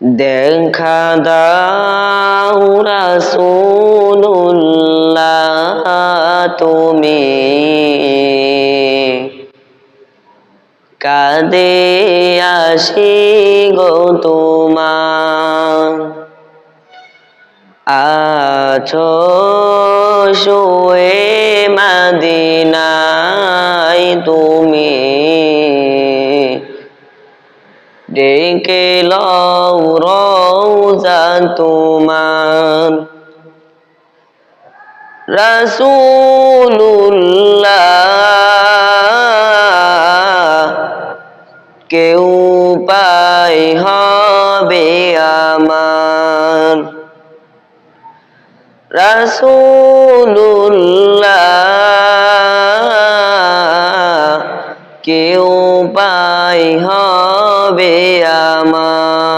দেখা দাও রাসূলুল্লাহ তুমি। কাদে আসি গো তোমার। আছো শুয়ে মাদিনায় তুমি। ডেকে লও রওজা তোমার রাসূলুল্লাহ কেউ পাই হবে আমার। রাসূলুল্লাহ কেউ পাই হবে আমার।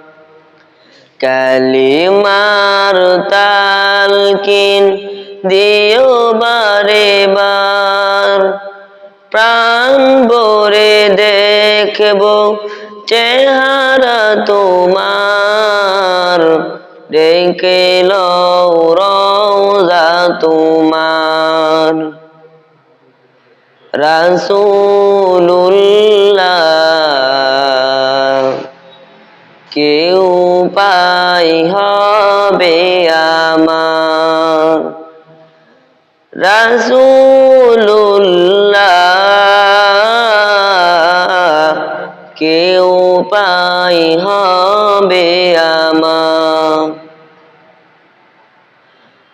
কালিমার তালকিন দিও বারে বার। প্রাণ ভরে দেখব চেহারা তোমার। ডেকে রওজা তোমার। রাসূলুল্লাহ কেউ পাই হবে আমার। রাসূলুল্লাহ কেউ পাই হবে আমার।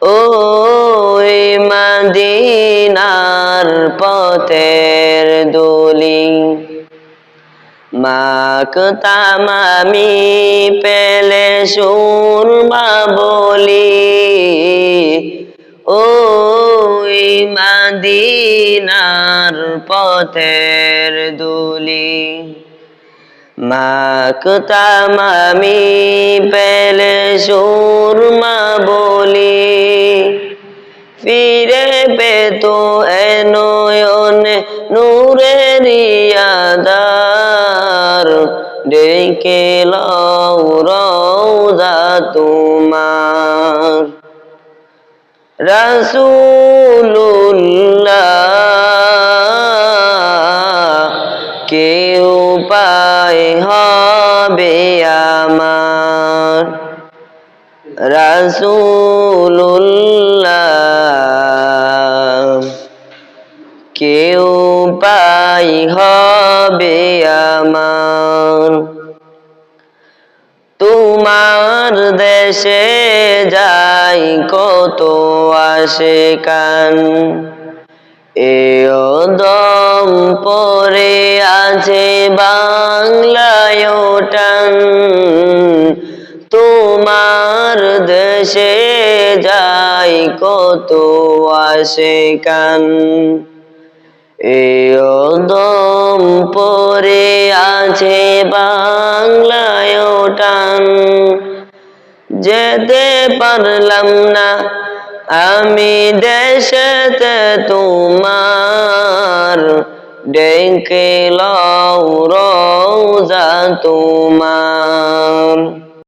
ওই মদিনার পথের দলি মাকতাম আমি পেলে সুরমা বলি, ওই মদিনার পথের দুলি। মাকতাম আমি পেলে সুরমা বলি, ফিরে পেত এনয়নে নূরের ইয়াদার ডেকে লও রওজা তোমার। রাসূলুল্লাহ কেউ পাই হবে আমার। রাসূলুল্লাহ পাই হবে আমার। তোমার দেশে যাই কত আসে কান এও দম পরে আছে বাংলায় টান তোমার দেশে যাই কত আসে কান দম পরে আছে বাংলায় টান যেতে পারলাম না, আমি দেশেতে তোমার। ডেকে লও রওজা তোমার।